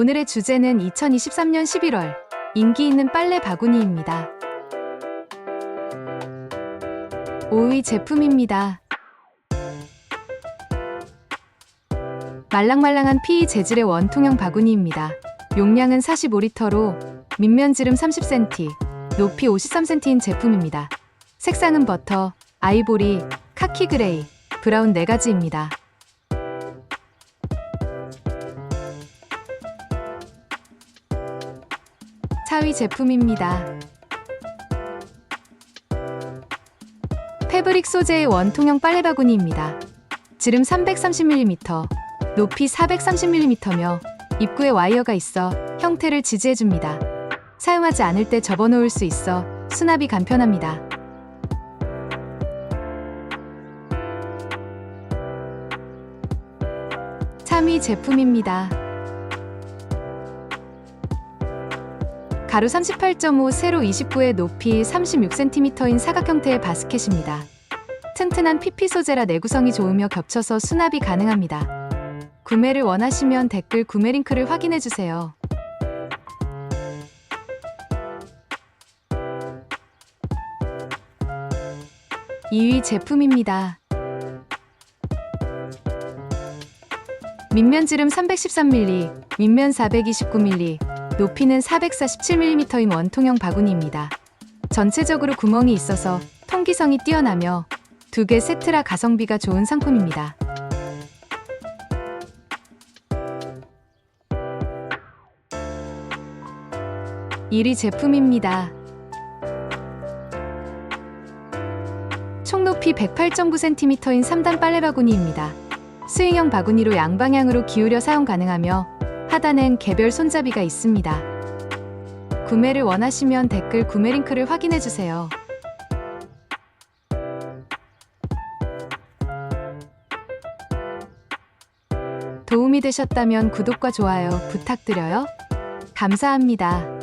오늘의 주제는 2023년 11월 인기 있는 빨래 바구니입니다. 5위 제품입니다. 말랑말랑한 PE 재질의 원통형 바구니입니다. 용량은 45리터로 밑면 지름 30cm, 높이 53cm인 제품입니다. 색상은 버터, 아이보리, 카키 그레이, 브라운 4가지입니다. 4위 제품입니다. 패브릭 소재의 원통형 빨래 바구니입니다. 지름 330mm, 높이 430mm며 입구에 와이어가 있어 형태를 지지해줍니다. 사용하지 않을 때 접어놓을 수 있어 수납이 간편합니다. 참위 제품입니다. 가로 38.5, 세로 29의 높이 36cm인 사각 형태의 바스켓입니다. 튼튼한 PP 소재라 내구성이 좋으며 겹쳐서 수납이 가능합니다. 구매를 원하시면 댓글 구매 링크를 확인해 주세요. (2위) 제품입니다. 밑면 지름 313mm, 윗면 429mm, 높이는 447mm인 원통형 바구니입니다. 전체적으로 구멍이 있어서 통기성이 뛰어나며 두 개 세트라 가성비가 좋은 상품입니다. (1위) 제품입니다. 총 높이 108.9cm인 3단 빨래 바구니입니다. 스윙형 바구니로 양방향으로 기울여 사용 가능하며 하단엔 개별 손잡이가 있습니다. 구매를 원하시면 댓글 구매 링크를 확인해 주세요. 도움이 되셨다면 구독과 좋아요 부탁드려요. 감사합니다.